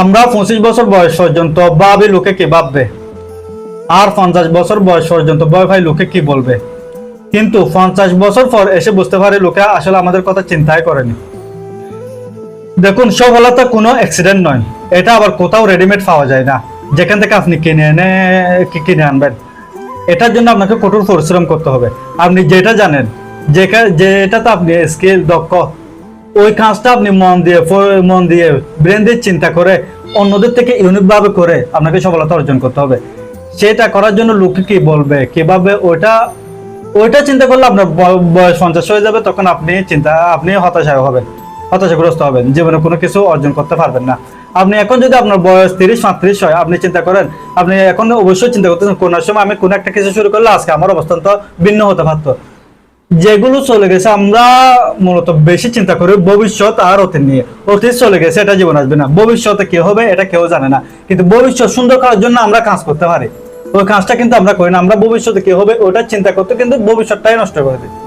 আমরা পঁচিশ বছর বয়স পর্যন্ত ভাবি লোকে কি ভাববে? আর পঞ্চাশ বছর বয়স পর্যন্ত বয় ভাই লোকে কি বলবে? কিন্তু পঞ্চাশ বছর পর এসে বুঝতে পারে লোকে আসলে আমাদের কথা চিন্তাই করেনি। দেখুন, সফলতা কোনো অ্যাক্সিডেন্ট নয়। এটা আবার কোথাও রেডিমেড পাওয়া যায় না। যেখান থেকে আপনি কিনে এনে কিনে আনবেন। এটার জন্য আপনাকে কঠোর পরিশ্রম করতে হবে। আপনি যেটা জানেন যেটা যেটাতে আপনি স্কিল দক্ষ ওই কাজটা আপনি মন দিয়ে মন দিয়ে ব্রেন দিয়ে চিন্তা করে অন্যদের থেকে ইউনিক ভাবে করে আপনাকে সফলতা অর্জন করতে হবে। সেটা করার জন্য লোকে কি বলবে কীভাবে ওইটা ওইটা চিন্তা করলে আপনার বয়স পঞ্চাশ হয়ে যাবে, তখন আপনি চিন্তা, আপনি হতাশায় হবেন, হতাশাগ্রস্ত হবেন, জীবনে কোনো কিছু অর্জন করতে পারবেন না। আপনি এখন যদি আপনার বয়স তিরিশ পঁয়ত্রিশ হয়, আপনি চিন্তা করেন, আপনি এখন অবশ্যই চিন্তা করতেছেন, কোন সময় আমি কোন একটা কিছু শুরু করলে আজকে আমার অবস্থান তো ভিন্ন হতে পারতো। যেগুলো চলে গেছে, আমরা মূলত বেশি চিন্তা করি ভবিষ্যৎ আর অতীত নিয়ে। অতীত চলে গেছে, এটা জীবন আসবে না। ভবিষ্যতে কি হবে, এটা কেউ জানে না। কিন্তু ভবিষ্যৎ সুন্দর করার জন্য আমরা কাজ করতে পারি। ওই কাজটা কিন্তু আমরা করি না। আমরা ভবিষ্যতে কি হবে, ওটা চিন্তা করতে কিন্তু ভবিষ্যৎটাই নষ্ট করে দিই।